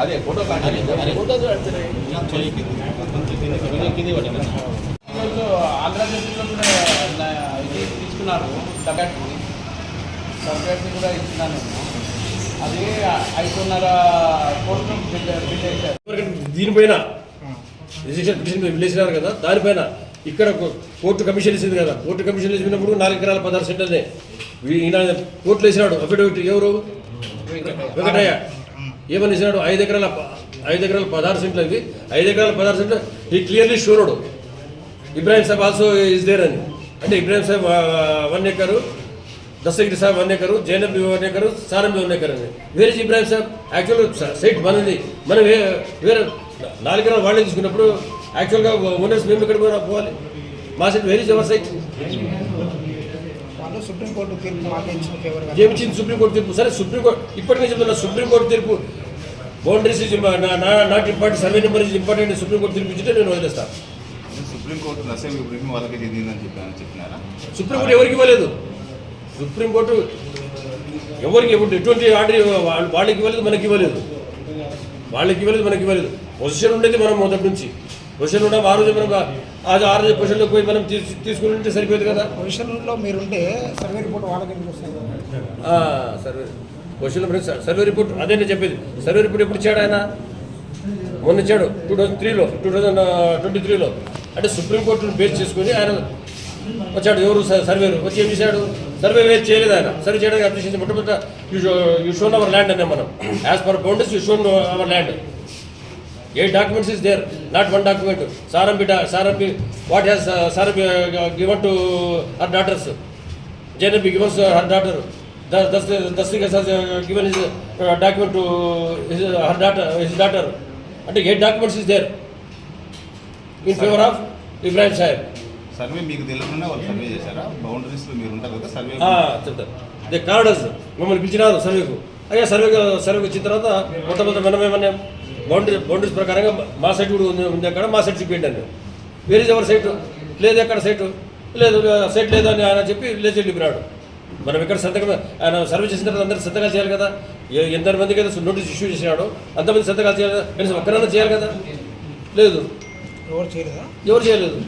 అదే ఫోటో ఆంధ్రప్రదేశ్లో కూడా ఇది సర్టిఫికేట్ కూడా ఇచ్చినాను నేను అది ఐదున్నర కోట్లు దీనిపైన రిజిస్ట్రేషన్ పిటిషన్ విలేసినారు కదా దానిపైన ఇక్కడ కోర్టు కమిషన్ ఇచ్చింది కదా. కోర్టు కమిషన్ ఇచ్చినప్పుడు నాలుగు ఎకరాల పదహారు సెంటర్నే వీ- ఈయన కోర్టులో వేసినాడు. అఫిడవిట్ ఎవరు? వెంకటయ్య. ఏమని ఇచ్చినాడు ఐదు ఎకరాల ఐదు ఎకరాల పదహారు సెంట్లు అవి. ఐదు ఎకరాల పదహారు సెంట్లు. ఈ clearly showed Ibrahim Sab also is there అని. అంటే Ibrahim Sab one acre Dastagiri Sab one acre Zainab one acre Sarambi one acre అని. వేరే ఇబ్రాహిం సాబ్ యాక్చువల్గా సైట్ మనది. మనం వేరే నాలుగు ఎకరాలు వాళ్ళే తీసుకున్నప్పుడు యాక్చువల్గా ఓనర్స్ మేము ఇక్కడ కూడా పోవాలి. మా సైట్ వేరే ఎవర్ సైట్ సుప్రీంకోర్టు తీర్పు ఏమిచ్చింది సుప్రీంకోర్టు తీర్పు? సరే సుప్రీంకోర్టు ఇప్పటికే చెప్తున్నా సుప్రీంకోర్టు తీర్పు boundaries is not important survey number is important supreme court తీర్పు ఇచ్చితే నేను వదిలేస్తాను సుప్రీంకోర్టు నసేం ఇబ్రహీం వాళ్ళకి చెందిందని చెప్పాను చెప్పినారా? సుప్రీంకోర్టు ఎవరికి ఇవ్వలేదు. సుప్రీంకోర్టు ఎవరికి ఎటువంటి ఆర్డర్ వాళ్ళ- వాళ్ళకి ఇవ్వలేదు మనకి ఇవ్వలేదు. వాళ్ళకి ఇవ్వలేదు మనకి ఇవ్వలేదు. పొజిషన్ ఉండేది మనం మొదటి నుంచి. పొజిషన్ ఉండే ఆ రోజు మనం ఆ ఆ రోజు పొజిషన్లోకి పోయి మనం తీసు- తీసుకుని ఉంటే సరిపోయేది కదా. పొజిషన్లో మీరుంటే సర్వే రిపోర్ట్ వాళ్ళకి సర్వే. పొజిషన్లో సర్వే రిపోర్ట్ అదే నేను చెప్పేది. సర్వే రిపోర్ట్ ఎప్పుడు ఇచ్చాడు ఆయన? మొన్న ఇచ్చాడు. టూ థౌజండ్ త్రీలో టూ థౌజండ్ ట్వంటీ త్రీలో అంటే సుప్రీంకోర్టును బేస్ చేసుకుని ఆయన వచ్చాడు. ఎవరు సర్వేరు వచ్చి ఏం చేశాడు? సర్వే వేరు చేయలేదు ఆయన. సర్వే చేయడానికి అప్లికేషన్ మొట్టమొదటి you show you shown our land అనే మనం. As per boundaries you shown our land. A documents is there? Not one document. Sarampi Sarampi what has Sarampi given to her daughters? Zainabi givens her daughter. To her daughter his daughter అంటే ఏ documents is there in favour of Ibrahim Saheb survey మీకు తెలియకుండా వాళ్ళు survey చేశారా? బౌండరీస్లో మీరు ఉంటారు కదా survey చెప్తారు they కార్డర్స్ మమ్మల్ని పిలిచినారు సర్వేకు అయ్యా సర్వే సర్వేకి వచ్చిన తర్వాత మొత్తం మొత్తం మనం ఏమన్నా? బౌండరీ బౌండరీస్ ప్రకారంగా మా సైట్ కూడా ఉంది ఉంది అక్కడ మా సైట్ చూపించండి అని వేరే ఎవరి సైటు లేదు ఎక్కడ సైటు లేదు సైట్ లేదు అని ఆయన చెప్పి లేచి వెళ్ళిపోయాడు మనం ఇక్కడ సంతకం ఆయన సర్వే చేసిన తర్వాత అందరికి సంతకాలు చేయాలి కదా? ఎంతమందికి మందికి అయితే నోటీస్ ఇష్యూ చేసినాడు అంతమంది సంతకాలు చేయాలి కదా? కనీసం ఒక్కరైనా చేయాలి కదా? లేదు. ఎవరు చేయలేదా? ఎవరు చేయలేదు?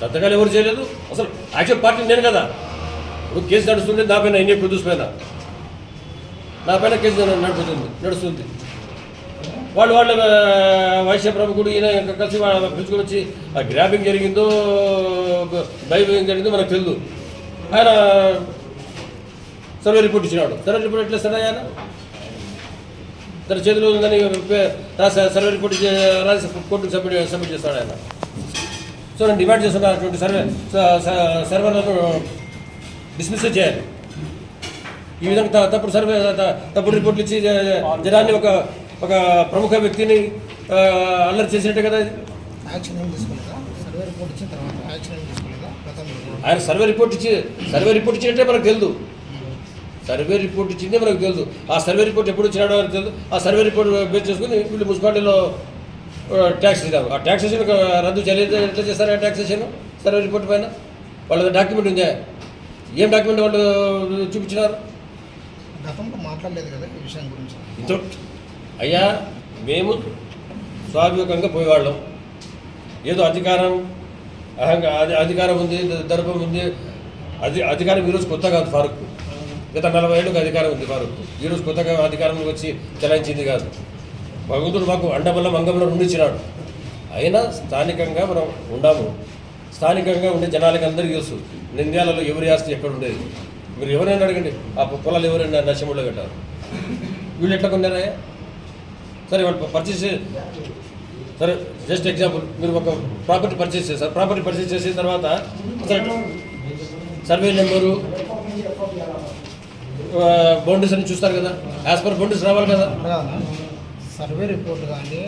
సంతకాలు ఎవరు చేయలేదు? అసలు యాక్చువల్ పార్టీ నేను కదా. ఇప్పుడు కేసు నడుస్తుంటే నా పైన ఇండియా ప్రొడ్యూస్ పైన. నా పైన కేసు నడుపుతుంది నడుస్తుంది. వాళ్ళు వాళ్ళ వైశ్య ప్రముఖుడు ఈయన కలిసి వాళ్ళ పిలుచుకొని వచ్చి ఆ గ్రాబింగ్ జరిగిందో బైబింగ్ జరిగిందో మనకు తెలియదు ఆయన సర్వే రిపోర్ట్ ఇచ్చినాడు. సర్వే రిపోర్ట్ ఎట్లా ఇస్తాడు ఆయన? తన చేతిలో ఉందని సర్వే రిపోర్ట్ రాసి కోర్టుకు సబ్మిట్ సబ్మిట్ చేస్తాడు ఆయన. సో నేను డిమాండ్ చేస్తున్నా అటువంటి సర్వే స- సర్వర్లను డిస్మిస్ చేయాలి. ఈ విధంగా తప్పుడు సర్వే తప్పుడు రిపోర్ట్లు ఇచ్చి జనాన్ని ఒక ఒక ప్రముఖ వ్యక్తిని అల్లరి చేసినట్టే కదా యాక్షన్ ఏం సర్వే రిపోర్ట్ ఇచ్చిన తర్వాత యాక్షన్ ఏం ఆయన సర్వే రిపోర్ట్ ఇచ్చి సర్వే రిపోర్ట్ ఇచ్చినట్టే మనకు తెలియదు సర్వే రిపోర్ట్ ఇచ్చిందే మనకు తెలుసు ఆ సర్వే రిపోర్ట్ ఎప్పుడు వచ్చినాడో మనకు తెలుసు ఆ సర్వే రిపోర్ట్ బేస్ చేసుకుని వీళ్ళు మున్సిపాలిటీలో ట్యాక్స్ ఇస్తారు. ఆ ట్యాక్సేషన్ రద్దు చేయలేదు. ఎట్లా చేస్తారు ఆ ట్యాక్సేషన్ సర్వే రిపోర్ట్ పైన? వాళ్ళ డాక్యుమెంట్ ఉందా? ఏం డాక్యుమెంట్ వాళ్ళు చూపించినారు? గతంలో మాట్లాడలేదు కదా ఈ విషయం గురించి. ఇంతో అయ్యా మేము స్వాభిముఖంగా పోయేవాళ్ళం. ఏదో అధికారం అహంగా అది అధికారం ఉంది ద- దర్పం ఉంది. అది అధికారం ఈరోజు కొత్త కాదు ఫారూక్. గత నలభై ఏళ్ళకి అధికారం ఉంది ఫారూక్. ఈరోజు కొత్తగా అధికారంలోకి వచ్చి చెలాయించింది కాదు. భగవంతుడు మాకు అండబల్ల మంగంలో ఉండిచ్చినాడు అయినా స్థానికంగా మనం ఉండాము. స్థానికంగా ఉండే జనాలకి అందరికీ తెలుసు నింద్యాలలో ఎవరి ఆస్తి ఎక్కడ ఉండేది? మీరు ఎవరైనా అడగండి ఆ పొలాలు ఎవరైనా నష్టములో కట్టారు వీళ్ళు ఎట్లా కొన్నారా సరే వాళ్ళు పర్చేస్ సరే జస్ట్ ఎగ్జాంపుల్ మీరు ఒక ప్రాపర్టీ పర్చేస్ చేశారు. ప్రాపర్టీ పర్చేస్ చేసిన తర్వాత సర్వే నెంబరు బౌండరీస్ అని చూస్తారు కదా. యాజ్ పర్ బౌండరీస్ రావాలి కదా. సర్వే రిపోర్ట్ కానీ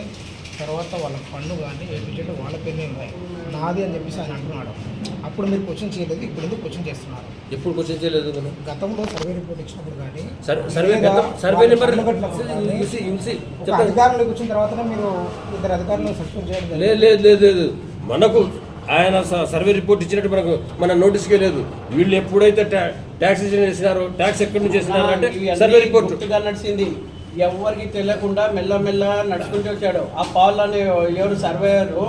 తర్వాత వాళ్ళ పన్ను కానీ ఏపీజెడ్ వాళ్ళ పేరునే ఉన్నాయి నాది అని చెప్పేసి ఆయన అంటున్నాడు. అప్పుడు మీరు క్వశ్చన్ చేయలేదు ఇప్పుడు ఎందుకు క్వశ్చన్ చేస్తున్నారు? ఎప్పుడు క్వశ్చన్ చేయలేదు మనం గతంలో సర్వే రిపోర్ట్ ఇచ్చినప్పుడు కానీ సర్- సర్వే సర్వే నెంబర్. అధికారంలోకి వచ్చిన తర్వాతనే మీరు ఇద్దరు అధికారులను సస్పెండ్ చేయడం. లేదు లేదు లేదు లేదు. మనకు ఆయన స- సర్వే రిపోర్ట్ ఇచ్చినట్టు మనకు మన నోటీస్కే లేదు. వీళ్ళు ఎప్పుడైతే ట్యా- ట్యాక్స్ వేసినారో ట్యాక్స్ ఎక్కడి నుంచి వేసినారో అంటే సర్వే రిపోర్ట్. నడిచింది. ఎవరికి తెలియకుండా మెల్లమెల్ల నడుచుకుంటూ వచ్చాడు. ఆ పాల్ అనే ఎవరు సర్వేయరు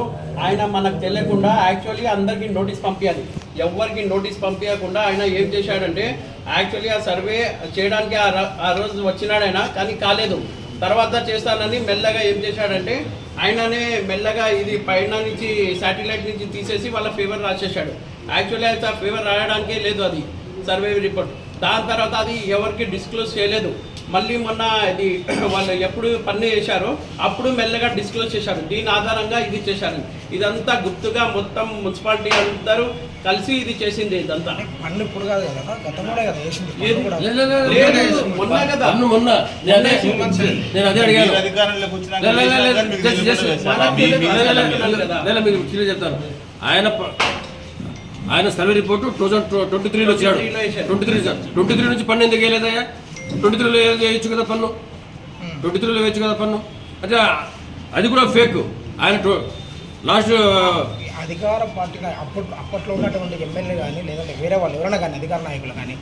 ఆయన మనకు తెలియకుండా యాక్చువల్లీ అందరికీ నోటీస్ పంపించాలి ఎవరికి నోటీస్ పంపించకుండా ఆయన ఏం చేశాడంటే యాక్చువల్లీ ఆ సర్వే చేయడానికి ఆ ఆ రోజు వచ్చినాడు ఆయన కానీ కాలేదు. తర్వాత చేస్తానని మెల్లగా ఏం చేశాడంటే ఆయననే మెల్లగా ఇది పైన నుంచి శాటిలైట్ నుంచి తీసేసి వాళ్ళ ఫీవర్ రాసేసాడు యాక్చువల్లీ అయితే ఆ ఫీవర్ రాయడానికే లేదు అది సర్వే రిపోర్ట్ దాని తర్వాత అది ఎవరికి డిస్క్లోజ్ చేయలేదు మళ్ళీ మొన్న ఇది వాళ్ళు ఎప్పుడు పన్ను చేశారో అప్పుడు మెల్లగా డిస్క్లోజ్ చేశారు దీని ఆధారంగా ఇది చేశారు ఇదంతా గుప్తుగా మొత్తం మున్సిపాలిటీ అందరూ కలిసి ఇది చేసింది ఇదంతా పన్ను ఇప్పుడు కాదు కదా కదా లేదు. మొన్న కదా. మొన్న నేను అదే నేను అదే అడిగాను అధికారంలోకి చెప్తాను ఆయన ఆయన survey report two thousand twenty త్రీలో వచ్చాడు 23 లో వేశాడు. ట్వంటీ త్రీ ట్వంటీ త్రీ నుంచి పన్ను ఎందుకు వేయలేదయ్యా ట్వంటీ త్రీలో వేయచ్చు కదా పన్ను. ట్వంటీ త్రీలో వేయచ్చు కదా పన్ను. అంటే అది కూడా ఫేక్. ఆయన లాస్ట్ అధికార పార్టీ అప్పట్లో అప్పట్లో ఉన్నటువంటి ఎమ్మెల్యే కానీ లేదంటే వేరే వాళ్ళు ఎవరైనా కానీ అధికార నాయకులు కానీ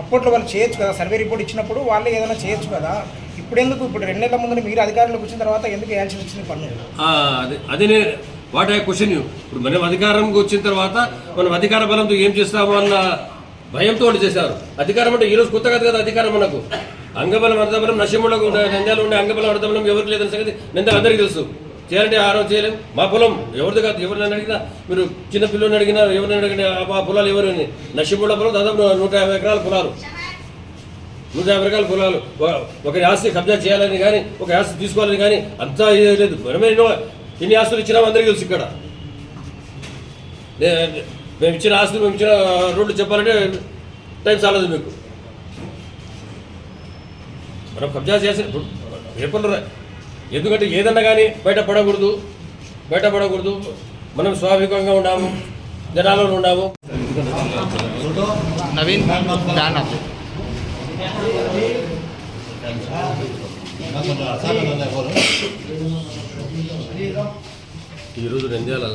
అప్పట్లో వాళ్ళు చేయొచ్చు కదా. సర్వే రిపోర్ట్ ఇచ్చినప్పుడు వాళ్ళే ఏదైనా చేయొచ్చు కదా. ఇప్పుడు ఎందుకు? ఇప్పుడు రెండేళ్ళ ముందు మీరు అధికారంలోకి వచ్చిన తర్వాత ఎందుకు వేయాల్సి వచ్చింది పన్ను? అది అది వాట్ ఐ క్వశ్చన్ యూ? ఇప్పుడు మనం అధికారంకి వచ్చిన తర్వాత మనం అధికార బలంతో ఏం చేస్తాము అన్న భయంతో చేశారు. అధికారం అంటే ఈరోజు కొత్త కాదు కదా అధికారం మనకు. అంగబలం అర్ధబలం నశములకు నంద్యాలు ఉండే అంగబలం అర్ధబలం ఎవరికి లేదని సంగతి నంద్యాలు అందరికీ తెలుసు. చేయాలంటే ఆరో చేయలేం. మా పొలం ఎవరిది కాదు? ఎవరిని అడిగినా మీరు చిన్న పిల్లని అడిగినా ఎవరిని అడిగినా ఆ మా పొలాలు ఎవరు అని. పొలం దాదాపు నూట యాభై ఎకరాల పొలాలు. నూట యాభై రకాల పొలాలు. ఒక- ఒకరి ఆస్తి కబ్జా చేయాలని కానీ ఒక ఆస్తి తీసుకోవాలని కానీ అంతా లేదు. మనమే ఎన్ని ఆస్తులు ఇచ్చినా అందరికీ తెలుసు ఇక్కడ. మేము ఇచ్చిన ఆస్తులు మేము ఇచ్చిన రోడ్లు చెప్పాలంటే టైం చాలదు మీకు. మనం కబ్జా చేసిన ఇప్పుడు పేపర్లు ఎందుకంటే ఏదన్నా కానీ బయట పడకూడదు బయట పడకూడదు. మనం స్వాభావికంగా ఉన్నాము జనాలలో ఉన్నాము. నవీన్ ఈరోజు నంద్యాల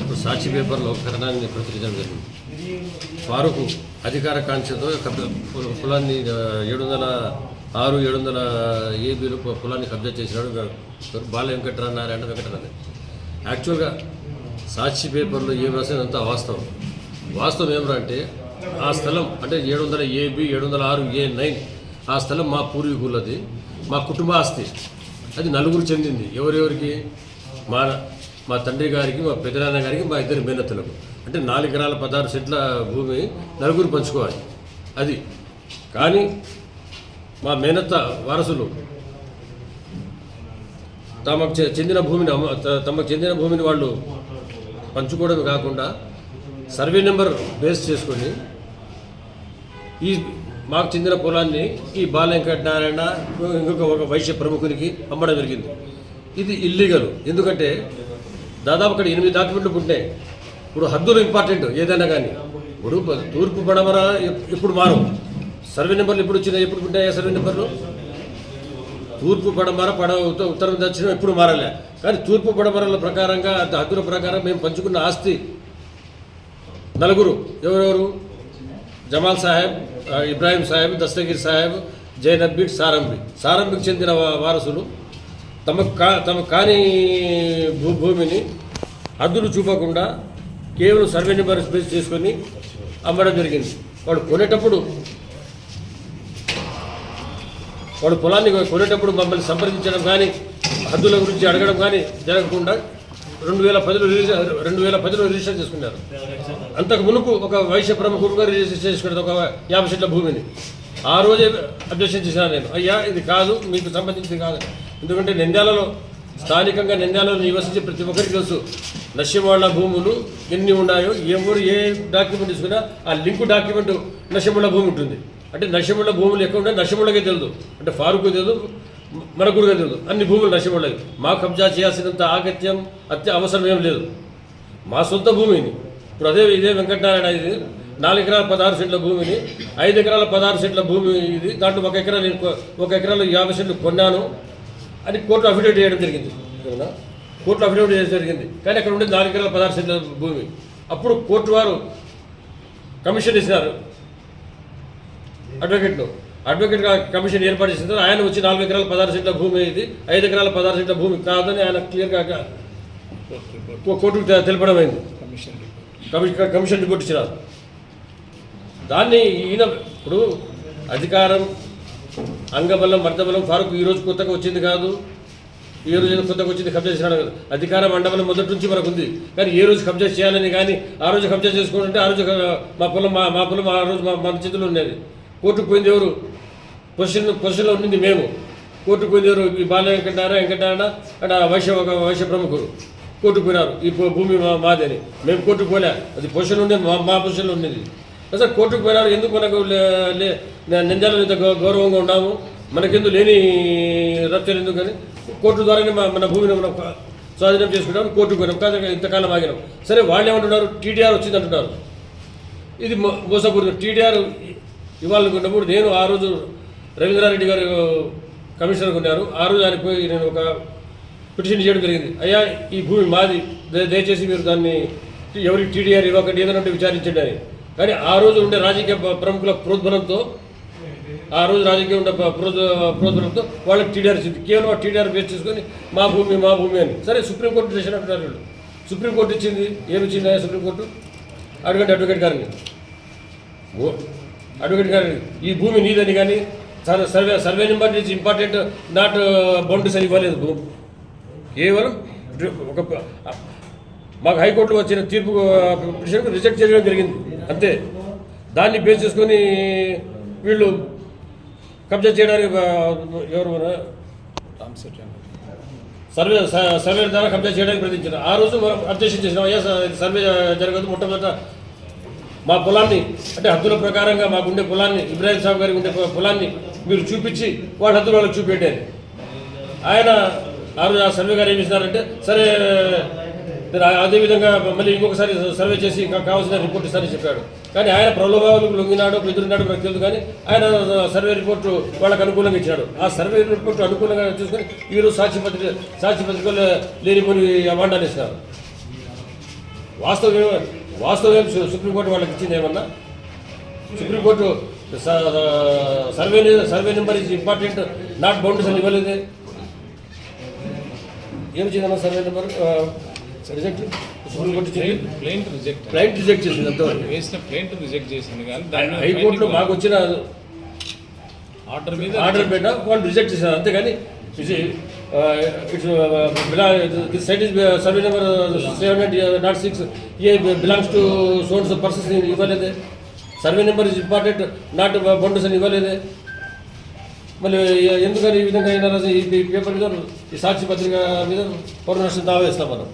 ఇప్పుడు సాక్షి పేపర్లో కరణాన్ని కథనాన్ని ప్రచురించడం జరిగింది. ఫారూక్ అధికార కాంక్షతో కబ్జా ఏడు వందల ఆరు ఏడు వందల ఏబీలు కులాన్ని కబ్జా చేసినాడు బాల వెంకటరామారాయణ వెంకటరామారాయణ యాక్చువల్గా సాక్షి పేపర్లో ఏం రాసేదంతా వాస్తవం. వాస్తవం ఏమరా అంటే ఆ స్థలం అంటే ఏడు వందల ఏబి ఏడు వందల ఆరు ఏ నైన్ ఆ స్థలం మా పూర్వీకులది మా కుటుంబ ఆస్తి. అది నలుగురు చెందింది. ఎవరెవరికి? మా మా తండ్రి గారికి మా పెద్దనాన్న గారికి మా ఇద్దరు మేనత్తలకు. అంటే నాలుగు ఎకరాల పదహారు సెంట్ల భూమి నలుగురు పంచుకోవాలి. అది. కానీ మా మేనత్త వారసులు తమకు చె- చెందిన భూమిని తమకు చెందిన భూమిని వాళ్ళు పంచుకోవడమే కాకుండా సర్వే నెంబర్ బేస్ చేసుకొని ఈ మాకు చెందిన పొలాన్ని ఈ బాలెంకటనారాయణ ఇంకొక ఒక వైశ్య ప్రముఖునికి అమ్మడం జరిగింది. ఇది ఇల్లీగల్. ఎందుకంటే దాదాపు అక్కడ ఎనిమిది డాక్యుమెంట్లు పుట్టినాయి. ఇప్పుడు హద్దులు ఇంపార్టెంట్ ఏదైనా కానీ. ఇప్పుడు తూర్పు పడమర ఇప్పుడు ఎప్పుడు మారు సర్వే నెంబర్లు ఎప్పుడు వచ్చినాయి ఎప్పుడు ఉంటాయా సర్వే నెంబర్లు? తూర్పు పడమర పడ ఉత్తరం దక్షిణం ఎప్పుడు మారలే. కానీ తూర్పు పడమరల ప్రకారంగా అంత హద్దుల ప్రకారం మేము పంచుకున్న ఆస్తి నలుగురు. ఎవరెవరు? జమాల్ సాహెబ్ ఇబ్రాహీం సాహెబ్ దస్తగిరి సాహెబ్ జైనబ్బీడ్ సారంబి సారంబికి చెందిన వారసులు. తమకు కా తమకు కాని భూ భూమిని హద్దులు చూపకుండా కేవలం సర్వే నెంబర్ బేస్ చేసుకొని అమ్మడం జరిగింది. వాడు కొనేటప్పుడు వాడు పొలాన్ని కొనేటప్పుడు మమ్మల్ని సంప్రదించడం కానీ హద్దుల గురించి అడగడం కానీ జరగకుండా రెండు వేల పదిలో రిజిస్ రెండు వేల పదిలో రిజిస్టర్ చేసుకున్నారు. అంతకు మునుపు ఒక వైశ్య ప్రముఖుడుగా రిజిస్టర్ చేసుకున్నారు ఒక యాభై సెంట్ల భూమిని. ఆ రోజే అబ్జెక్షన్ చేశాను నేను. అయ్యా ఇది కాదు మీకు సంబంధించింది కాదు. ఎందుకంటే నింద్యాలలో స్థానికంగా నింద్యాలలో నివసించే ప్రతి ఒక్కరికి తెలుసు నశ్యమాళ్ళ భూములు ఎన్ని ఉన్నాయో ఏ ఊరు ఏ డాక్యుమెంట్ తీసుకున్నా ఆ లింకు డాక్యుమెంట్ నశ్యముళ్ళ భూమి ఉంటుంది. అంటే నశ్యముళ్ళ భూములు ఎక్కువ ఉంటే నశ్యముళ్ళకే తెలియదు అంటే ఫారూక్ తెలియదు మన కూడా తెలియదు అన్ని భూములు నశ్యముళ్ళవి మా కబ్జా చేయాల్సినంత ఆగత్యం అత్య అవసరం ఏం లేదు. మా సొంత భూమిని ఇప్పుడు అదే ఇదే వెంకటనారాయణ ఇది నాలుగు ఎకరాల పదహారు సెంట్ల భూమిని ఐదు ఎకరాల పదహారు సెంట్ల భూమి ఇది దాంట్లో ఒక ఎకరా నేను ఒక ఎకరాలో యాభై సెంట్లు కొన్నాను. అని కోర్టు అఫిడవిట్ చేయడం జరిగింది. అవునా కోర్టు అఫిడవిట్ చేయడం జరిగింది. కానీ అక్కడ ఉండేది నాలుగు ఎకరాల పదహారు సెంట్ల భూమి. అప్పుడు కోర్టు వారు కమిషన్ ఇచ్చినారు. అడ్వకేట్లు అడ్వకేట్ కమిషన్ ఏర్పాటు చేసిన తర్వాత ఆయన వచ్చి నాలుగు ఎకరాల పదహారు సెంట్ల భూమి ఇది. ఐదు ఎకరాల పదహారు సెంట్ల భూమి కాదని ఆయన క్లియర్గా కోర్టుకు తెలపడం అయింది. కమిషన్ కమిషన్ కమిషన్ రిపోర్ట్ ఇచ్చినారు. దాన్ని ఈయన ఇప్పుడు అధికారం అంగబలం మర్దబలం ఫారూక్ ఈరోజు కొత్తగా వచ్చింది కాదు. ఈ రోజు ఏదో కొత్తగా వచ్చింది కబ్జా చేసినాడు కాదు. అధికార అండబలం మొదటి నుంచి మనకు ఉంది కానీ ఏ రోజు కబ్జా చేయాలని కానీ ఆ రోజు కబ్జా చేసుకుంటుంటే ఆ రోజు మా పొలం మా మా పొలం ఆ రోజు మా మన చేతిలో ఉండేది. కోర్టుకు పోయింది ఎవరు? పొజిషన్ పొజిషన్లో ఉండింది మేము. కోర్టుకు పోయింది ఎవరు? ఈ బాల వెంకటారా వెంకటారాయణ అంటే ఆ వైశ్య ఒక వైశ్య ప్రముఖుడు. కోర్టుకు పోయినారు. ఈ భూమి మా- అని. మేము కోర్టుకు పోలే. అది పొజిషన్ ఉండేది మా మా పొజిషన్లో ఉండేది. అసలు కోర్టుకు పోయినారు ఎందుకు మనకు లే- లే- నిందాలు ఇంత గౌరవంగా ఉన్నాము మనకెందుకు లేని రచ్చలు ఎందుకు కోర్టు ద్వారానే మా- మన భూమిని మనం స్వాధీనం చేసుకుంటాం కోర్టుకు పోయినాం కాదు ఇంతకాలం ఆగినాం. సరే వాళ్ళు ఏమంటున్నారు? టీడీఆర్ వచ్చింది అంటున్నారు ఇది మోసపూరితం. టీడీఆర్ ఇవ్వాలనుకున్నప్పుడు నేను ఆ రోజు రవీంద్రారెడ్డి గారు కమిషనర్ ఉన్నారు. ఆ రోజు ఆయన పోయి నేను ఒక పిటిషన్ చేయడం జరిగింది. అయ్యా ఈ భూమి మాది. దయచేసి మీరు దాన్ని ఎవరికి టీడీఆర్ ఇవ్వకండి ఏదైనా విచారించండి అని. కానీ ఆ రోజు ఉండే రాజకీయ ప్రముఖుల ప్రోద్బలంతో ఆ రోజు రాజకీయ ఉండే ప్ర- ప్రోద్బలంతో వాళ్ళకి టీడీఆర్ ఇచ్చింది కేవలం టీడీఆర్ బేస్ చేసుకొని మా భూమి మా భూమి అని. సరే సుప్రీంకోర్టు డిసిషన్ అంటున్నారు వీళ్ళు. సుప్రీంకోర్టు ఇచ్చింది. ఏమి ఇచ్చింది సుప్రీంకోర్టు? అడ్వకేట్ అడ్వకేట్ గారిని. అడ్వకేట్ గారు ఈ భూమి నీదని కానీ survey survey number is important not boundaries అని ఇవ్వలేదు. భూమి కేవలం ఒక మాకు హైకోర్టులో వచ్చిన తీర్పు పిటిషన్ రిజెక్ట్ చేయడం జరిగింది. అంతే. దాన్ని బేస్ చేసుకొని వీళ్ళు కబ్జా చేయడానికి ఎవరు సర్వే స- సర్వే ద్వారా కబ్జా చేయడానికి ప్రయత్నించారు. ఆ రోజు మనం అబ్జెక్షన్ చేసినాం. అయ్యా సర్వే జరగదు. మొట్టమొదట మా పొలాన్ని అంటే హద్దుల ప్రకారంగా మాకుండే పొలాన్ని ఇబ్రాహిం సాబ్ గారికి ఉండే పొలాన్ని మీరు చూపించి వాళ్ళ హద్దులు వాళ్ళకి చూపెట్టారు. ఆయన ఆ రోజు ఆ సర్వే గారు ఏమి ఇస్తున్నారంటే సరే అదేవిధంగా అదే విధంగా మళ్ళీ ఇంకొకసారి సర్వే చేసి ఇంకా కావాల్సిన రిపోర్ట్ ఇస్తానని చెప్పాడు. కానీ ఆయన ప్రలోభాలకు లొంగినాడు ఎదురున్నాడు నాకు తెలియదు కానీ ఆయన సర్వే రిపోర్టు వాళ్ళకి అనుకూలంగా ఇచ్చాడు. ఆ సర్వే రిపోర్టు అనుకూలంగా చూసుకొని ఈరోజు సాక్షి సాక్షిపత్రికలు సాక్షి పత్రికలో లేనిపోని అవాండాలు ఇస్తారు వాస్తవం వాస్తవం సుప్రీంకోర్టు వాళ్ళకి ఇచ్చింది ఏమన్నా? సుప్రీంకోర్టు స- survey survey number is important not boundaries అని ఇవ్వలేదే. ఏం చేయాలన్నా సర్వే నెంబర్? రిజెక్ట్ రిజెక్ట్ చేసింది అంతవరకు వేసిన ప్లేంట్ రిజెక్ట్ చేసింది. కానీ హైకోర్టులో మాకు వచ్చిన ఆర్డర్ మీద ఆర్డర్ వాళ్ళు రిజెక్ట్ చేశారు. అంతేగాని it's this site is survey number seven eight not six a belongs to sons persons ఇవ్వలేదే. Survey number is important not boundaries అని ఇవ్వలేదే. మళ్ళీ ఎందుకని ఈ విధంగా అయినా ఈ పేపర్ మీద ఈ సాక్షి పత్రిక మీద పౌర నష్టం దావా వేస్తాం మనం.